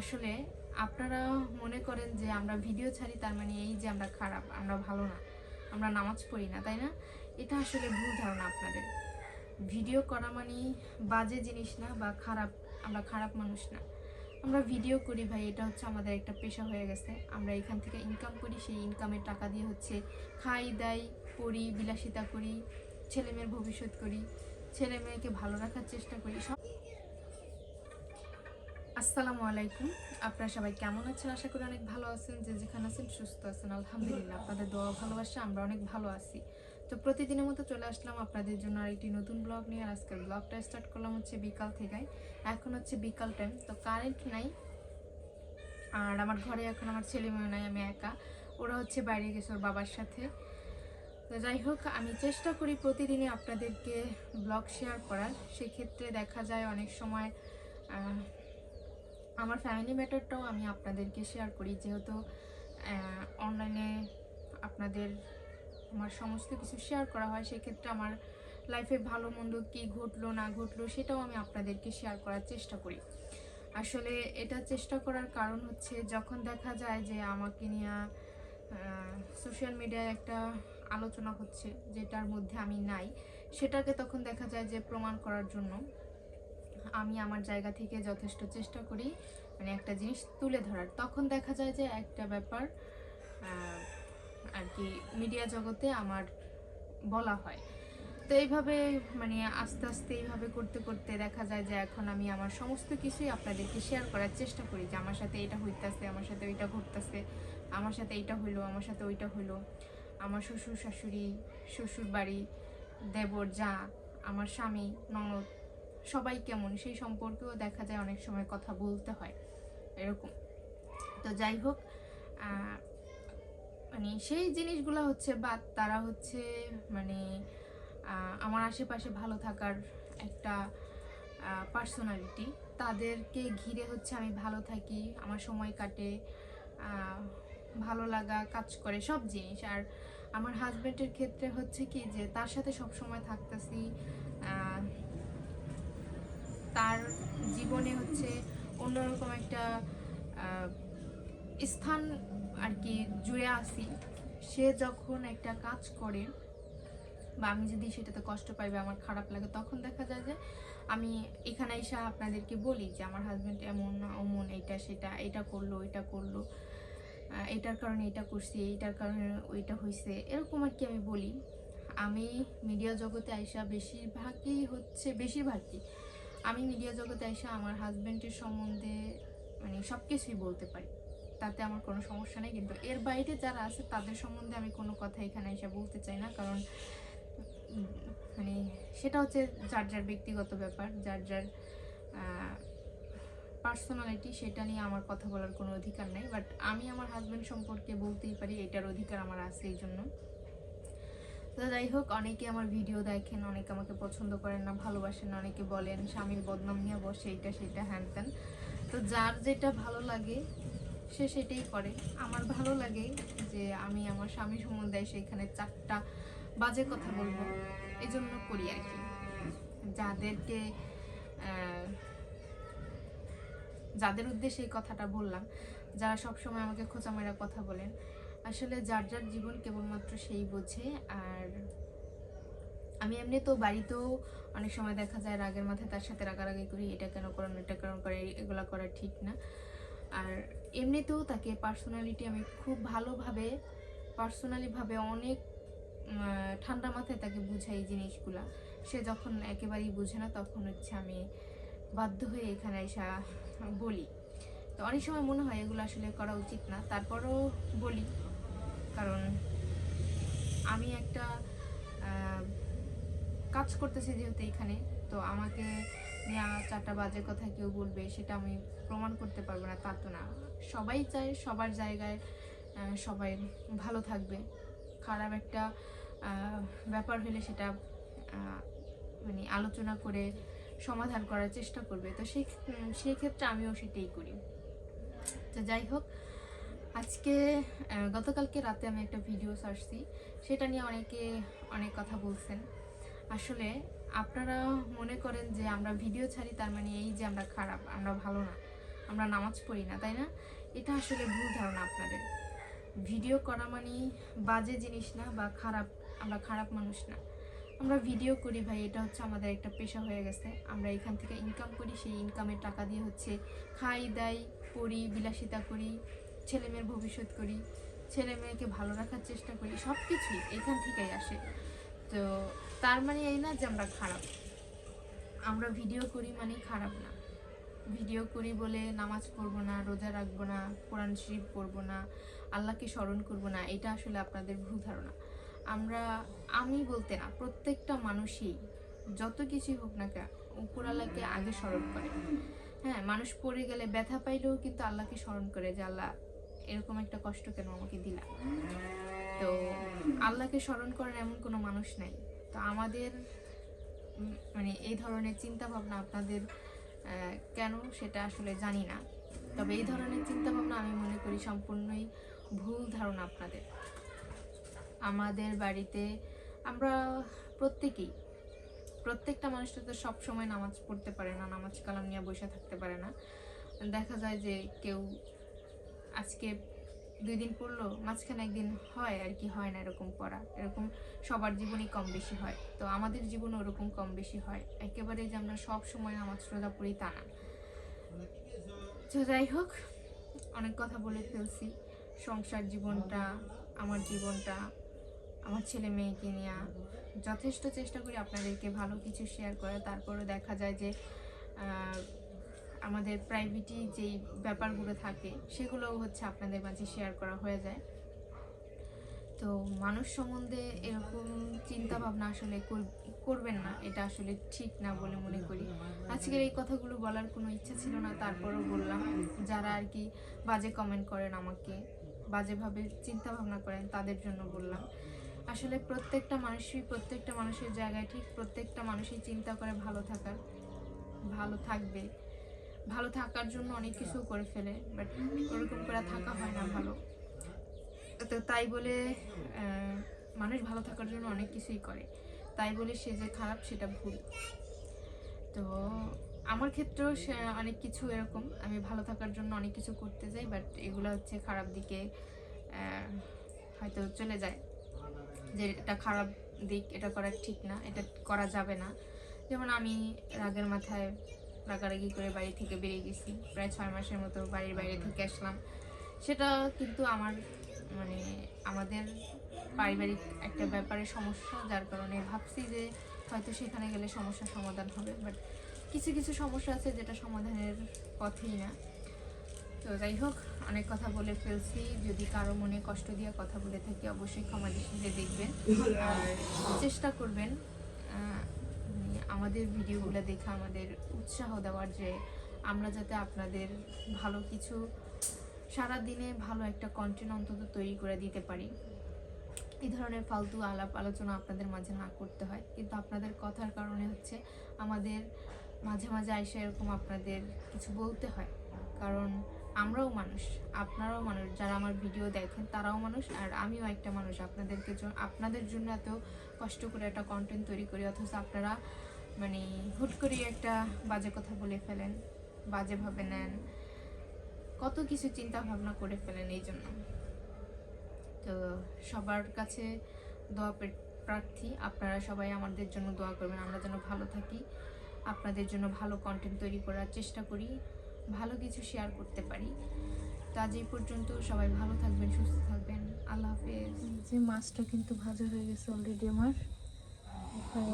আসলে আপনারা মনে করেন যে আমরা ভিডিও ছাড়ি, তার মানে এই যে আমরা খারাপ, আমরা ভালো না। আমরা নামাজ পড়ি না, তাই না? এটা আসলে ভুল ধারণা আপনাদের। ভিডিও করা মানে বাজে জিনিস না বা খারাপ, আমরা খারাপ মানুষ না। আমরা ভিডিও করি ভাই, এটা হচ্ছে আমাদের একটা পেশা হয়ে গেছে। আমরা এখান থেকে ইনকাম করি, সেই ইনকামের টাকা দিয়ে হচ্ছে খাই, দাই করি বিলাসিতা করি, ছেলেমেয়ের ভবিষ্যৎ করি ছেলে মেয়েকে ভালো রাখার চেষ্টা করি, সব আসসালামু আলাইকুম। আপনারা সবাই কেমন আছেন? আশা করি অনেক ভালো আছেন। যে যেখানে আছেন সুস্থ আছেন। আলহামদুলিল্লাহ, আপনাদের দোয়া ভালোবাসা, আমরা অনেক ভালো আছি। তো প্রতিদিনের মতো চলে আসলাম আপনাদের জন্য আরেকটি নতুন ব্লগ নিয়ে। আর আজকের ব্লগটা স্টার্ট করলাম হচ্ছে বিকাল থেকে এখন হচ্ছে বিকাল টাইম তো কারেন্ট নাই। আর আমার ঘরে এখন আমার ছেলে মেয়ে নাই, আমি একা। ওরা হচ্ছে বাইরে গেছে ওর বাবার সাথে। তো যাই হোক, আমি চেষ্টা করি প্রতিদিনই আপনাদেরকে ব্লগ শেয়ার করার। সেক্ষেত্রে দেখা যায় অনেক সময় আমার ফ্যামিলি ম্যাটারটাও আমি আপনাদেরকে শেয়ার করি। যেহেতু অনলাইনে আপনাদের আমার সমস্ত কিছু শেয়ার করা হয়, সেক্ষেত্রে আমার লাইফে ভালো মন্দ কী ঘটলো, না ঘটলো, সেটাও আমি আপনাদেরকে শেয়ার করার চেষ্টা করি। আসলে এটা চেষ্টা করার কারণ হচ্ছে, যখন দেখা যায় যে আমাকে নিয়ে সোশ্যাল মিডিয়ায় একটা আলোচনা হচ্ছে, যেটার মধ্যে আমি নাই, সেটাকে তখন দেখা যায় যে প্রমাণ করার জন্য আমি আমার জায়গা থেকে যথেষ্ট চেষ্টা করি মানে একটা জিনিস তুলে ধরার। তখন দেখা যায় যে একটা ব্যাপার আর কি মিডিয়া জগতে আমার বলা হয়। তো এইভাবে মানে আস্তে আস্তে এইভাবে করতে করতে দেখা যায় যে এখন আমি আমার সমস্ত কিছুই আপনাদেরকে শেয়ার করার চেষ্টা করি যে আমার সাথে এটা হইতাছে, আমার সাথে ওইটা ঘটতেছে, আমার সাথে এইটা হইল, আমার সাথে ওইটা হইল। আমার শ্বশুর শাশুড়ি শ্বশুর বাড়ি দেবর, যা, আমার স্বামী, ননদ সবাই কেমন? সেই সম্পর্কেও দেখা যায় অনেক সময় কথা বলতে হয়। এরকম। তো যাই হোক মানে সেই জিনিসগুলো হচ্ছে বা তারা হচ্ছে মানে আমার আশেপাশে ভালো থাকার একটা পার্সোনালিটি তাদেরকে ঘিরে হচ্ছে আমি ভালো থাকি, আমার সময় কাটে ভালো লাগা, কাজ করে, সব জিনিস। আর আমার হাজব্যান্ডের ক্ষেত্রে হচ্ছে কি যে, তার সাথে সব সময় থাকতেছি তার জীবনে হচ্ছে অন্যরকম একটা স্থান আর কি জুড়ে আসি। সে যখন একটা কাজ করে, বা আমি যদি সেটাতে কষ্ট পাই আমার খারাপ লাগে, তখন দেখা যায় যে আমি এখানে এসে আপনাদেরকে বলি যে, আমার হাজব্যান্ড এমন, অমন, এটা, সেটা, এটা করল এটা করল এটার কারণে এটা করছি, এইটার কারণে ওইটা হয়েছে এরকম আর কি আমি বলি। আমি মিডিয়া জগতে আইসা বেশিরভাগই হচ্ছে, বেশিরভাগই আমি মিডিয়া জগতে আইসা আমার হাজব্যান্ডের সম্বন্ধে মানে সব কিছুই বলতে পারি। তাতে আমার কোনো সমস্যা নেই, কিন্তু এর বাইরে যারা আছে, তাদের সম্বন্ধে আমি কোনো কথা এখানে এসে বলতে চাই না, কারণ মানে সেটা হচ্ছে যার যার ব্যক্তিগত ব্যাপার, যার যার পার্সোনালিটি সেটা নিয়ে আমার কথা বলার কোনো অধিকার নেই। বাট আমি আমার হাজব্যান্ড সম্পর্কে বলতেই পারি, এটার অধিকার আমার আছে এই জন্য। তো যাই হোক, অনেকে আমার ভিডিও দেখেন, অনেকে আমাকে পছন্দ করেন না, ভালোবাসেন অনেকে বলেন, স্বামীর বদনাম নিয়ে বসে, এইটা সেটা, হ্যান ত্যান। তো যার যেটা ভালো লাগে, সে সেটাই করে। আমার ভালো লাগে যে আমি আমার স্বামী সম্বন্ধে সেখানে চারটা বাজে কথা বলব এই জন্য করি আর কি। যাদেরকে যাদের উদ্দেশ্যে এই কথাটা বললাম, যারা সবসময় আমাকে খোঁচা মেরা কথা বলেন আসলে যার যার জীবন কেবলমাত্র সেই বোঝে। আর আমি এমনি তো বাড়িতেও অনেক সময় দেখা যায় রাগের মাথায় তার সাথে রাগারাগি করি, এটা কেন করেন এটা কেন করে এগুলো করা ঠিক না। আর এমনিতেও তাকে পার্সোনালিটি আমি খুব ভালোভাবে পার্সোনালিভাবে অনেক ঠান্ডা মাথায় তাকে বুঝাই জিনিসগুলা। সে যখন একেবারেই বুঝে না, তখন হচ্ছে আমি বাধ্য হয়ে এখানে এসা বলি। তো অনেক সময় মনে হয় এগুলো আসলে করা উচিত না, তারপরও বলি। কারণ আমি একটা কাজ করতেছি যেহেতু এখানে তো আমাকে নিয়ে চারটা বাজে কথা কেউ বলবে সেটা আমি প্রমাণ করতে পারব না তা তো না। সবাই চায় সবার জায়গায় সবাই ভালো থাকবে। খারাপ একটা ব্যাপার হলে সেটা মানে আলোচনা করে সমাধান করার চেষ্টা করবে। তো সেই উম, সেই ক্ষেত্রে আমিও সেটাই করি। তো যাই হোক আজকে গতকালকে রাতে আমি একটা ভিডিও সার্চছি সেটা নিয়ে অনেকে অনেক কথা বলছেন। আসলে আপনারা মনে করেন যে আমরা ভিডিও ছাড়ি, তার মানে এই যে আমরা খারাপ, আমরা ভালো না। আমরা নামাজ পড়ি না, তাই না? এটা আসলে ভুল ধারণা আপনাদের। ভিডিও করা মানে বাজে জিনিস না বা খারাপ, আমরা খারাপ মানুষ না। আমরা ভিডিও করি ভাই, এটা হচ্ছে আমাদের একটা পেশা হয়ে গেছে। আমরা এখান থেকে ইনকাম করি, সেই ইনকামের টাকা দিয়ে হচ্ছে খাই, দাই করি বিলাসিতা করি। ছেলে মেয়ের ভবিষ্যৎ করি, ছেলে মেয়েকে ভালো রাখার চেষ্টা করি সব কিছুই এখান থেকেই আসে। তো তার মানে এই না যে আমরা খারাপ। আমরা ভিডিও করি মানে খারাপ না। ভিডিও করি বলে নামাজ পড়ব না, রোজা রাখব না, কোরআন শরীফ পড়ব না, আল্লাহকে স্মরণ করব না, এটা আসলে আপনাদের ভুল ধারণা। আমরা, আমি বলতে না, প্রত্যেকটা মানুষই যত কিছুই হোক না কেন উপর আল্লাহকে আগে স্মরণ করে। হ্যাঁ মানুষ পড়ে গেলে ব্যথা পাইলেও কিন্তু আল্লাহকে স্মরণ করে যে আল্লাহ এরকম একটা কষ্ট কেন আমাকে দিলা? তো আল্লাহকে স্মরণ করার এমন কোনো মানুষ নাই। তো আমাদের মানে এই ধরনের চিন্তা ভাবনা আপনাদের কেন সেটা আসলে জানি না। তবে এই ধরনের চিন্তা ভাবনা আমি মনে করি সম্পূর্ণই ভুল ধারণা আপনাদের। আমাদের বাড়িতে আমরা প্রত্যেকেই, প্রত্যেকটা মানুষটা তো সব সময় নামাজ পড়তে পারে না, নামাজ কালাম নিয়ে বসে থাকতে পারে না। দেখা যায় যে কেউ আজকে দুই দিন পড়ল, মাঝখানে একদিন হয় আর কি, হয় না এরকম পড়া। এরকম সবার জীবনই কম বেশি হয়। তো আমাদের জীবনে ওরকম কম বেশি হয়। একেবারে যে আমরা সব সময় আমার রোজা পড়ি তা না। তো যাই হোক, অনেক কথা বলে ফেলছি। সংসার জীবনটা, আমার জীবনটা, আমার ছেলে মেয়েকে নিয়ে। যথেষ্ট চেষ্টা করি আপনাদেরকে ভালো কিছু শেয়ার করা তারপরে দেখা যায় যে আমাদের প্রাইভেটি যেই ব্যাপারগুলো থাকে, সেগুলোও হচ্ছে আপনাদের মাঝে শেয়ার করা হয়ে যায়। তো মানুষ সম্বন্ধে এরকম চিন্তা ভাবনা আসলে করবেন না, এটা আসলে ঠিক না বলে মনে করি। আজকের এই কথাগুলো বলার কোনো ইচ্ছা ছিল না, তারপরও বললাম, যারা আর কি বাজে কমেন্ট করেন আমাকে, বাজেভাবে চিন্তা ভাবনা করেন, তাদের জন্য বললাম। আসলে প্রত্যেকটা মানুষই, প্রত্যেকটা মানুষের জায়গায় ঠিক প্রত্যেকটা মানুষই চিন্তা করে ভালো থাকার, ভালো থাকবে। ভালো থাকার জন্য অনেক কিছু করে ফেলে বাট ওরকম করে থাকা হয় না ভালো। তো তাই বলে মানুষ ভালো থাকার জন্য অনেক কিছুই করে। তাই বলে সে যে খারাপ, সেটা ভুল। তো আমার ক্ষেত্রেও সে অনেক কিছু এরকম। আমি ভালো থাকার জন্য অনেক কিছু করতে যাই বাট এগুলো হচ্ছে খারাপ দিকে হয়তো চলে যায়। যে এটা খারাপ দিক, এটা করা ঠিক না, এটা করা যাবে না। যেমন আমি রাগের মাথায় রাগারাগি করে বাড়ি থেকে বেরিয়ে গেছি। প্রায় ছয় মাসের মতো বাড়ির বাইরে থেকে আসলাম। সেটা কিন্তু আমার মানে আমাদের পারিবারিক একটা ব্যাপারে সমস্যা, যার কারণে ভাবছি যে হয়তো সেখানে গেলে সমস্যার সমাধান হবে। বাট কিছু কিছু সমস্যা আছে যেটা সমাধানের পথেই না। তো যাই হোক, অনেক কথা বলে ফেলছি। যদি কারও মনে কষ্ট দিয়ে কথা বলে থাকি, অবশ্যই ক্ষমা দেখবেন। আর চেষ্টা করবেন আমাদের ভিডিওগুলো দেখে আমাদের উৎসাহ দেওয়ার যে আমরা যাতে আপনাদের ভালো কিছু সারা দিনে ভালো একটা কন্টেন্ট অন্তত তৈরি করে দিতে পারি। এই ধরনের ফালতু আলাপ আলোচনা আপনাদের মাঝে না করতে হয়। কিন্তু আপনাদের কথার কারণে হচ্ছে আমাদের মাঝে মাঝে আইসা এরকম আপনাদের কিছু বলতে হয়। কারণ আমরাও মানুষ, আপনারাও মানুষ, যারা আমার ভিডিও দেখেন তারাও মানুষ আর আমিও একটা মানুষ। আপনাদেরকে আপনাদের জন্য এত কষ্ট করে একটা কন্টেন্ট তৈরি করি, অথচ আপনারা মানে হুট করে একটা বাজে কথা বলে ফেলেন বাজেভাবে নেন, কত কিছু চিন্তা ভাবনা করে ফেলেন এই জন্য। তো সবার কাছে দোয়া প্রার্থী, আপনারা সবাই আমাদের জন্য দোয়া করবেন, আমরা যেন ভালো থাকি, আপনাদের জন্য ভালো কন্টেন্ট তৈরি করার চেষ্টা করি, ভালো কিছু শেয়ার করতে পারি। তো আজ এই পর্যন্ত সবাই ভালো থাকবেন, সুস্থ থাকবেন, আল্লাহ হাফেজ। যে মাছটা কিন্তু ভাজা হয়ে গেছে অলরেডি আমার এখন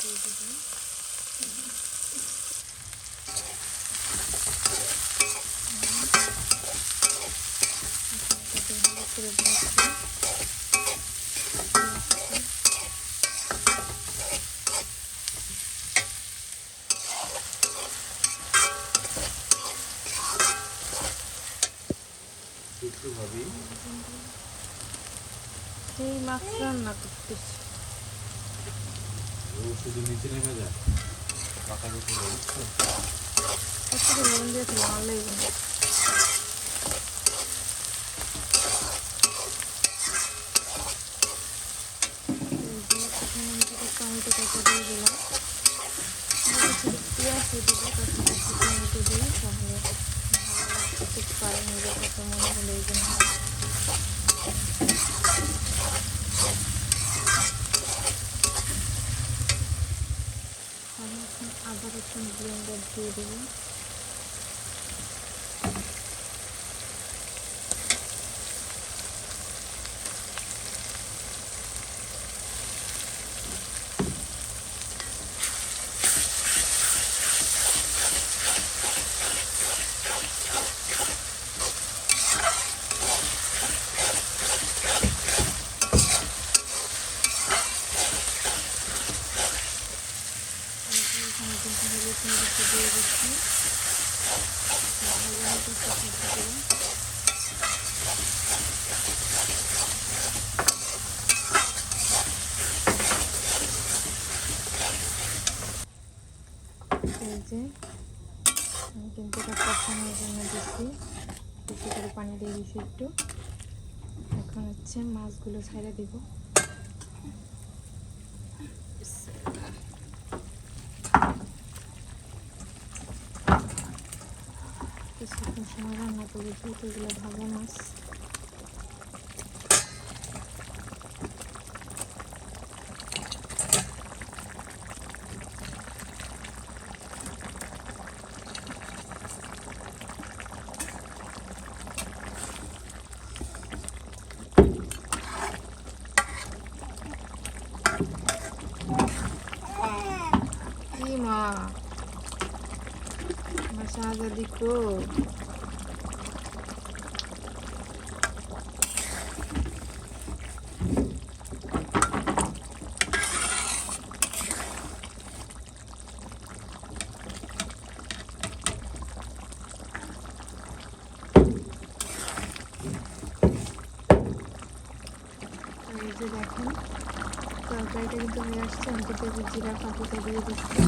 দিয়ে দিবেন। এটাকে ভালো করে ভাজবো। একটু ভাবি এই মাছ রান্না করতেছি ও শুধু নিচে নেমে যায়? পাকা রুটি লবণ দিয়ে ভালো লাগবে না এই যে এখানে আমি কিছু টমেটো কেটে দিয়ে দিলাম এবার শুধু পেঁয়াজ দিয়ে দিব তার সাথে একটু পেঁয়াজ তাহলে এই জন্য আমি এখন আদা রসুন ব্লেন্ডার দিয়ে দেবো এই যে এখানে কিন্তু হলুদ মরিচটা দিয়ে দিচ্ছি ভালো মতো কষাতে দেবো যে আমি কিন্তু এটা কষানোর জন্য দিচ্ছি। বেশি করে পানি দিয়ে দিচ্ছি একটু। এখন হচ্ছে মাছগুলো ছেড়ে দিব। কিছুক্ষণ সময় রান্না করে যেহেতু এগুলো ভালো মাছ। কি মা আমার শাহজাদি কো আর এই যে দেখেন তরকারিটা কিন্তু নিয়ে আসছে। আমি কিন্তু জিরা পাখিটা দিয়ে দিচ্ছি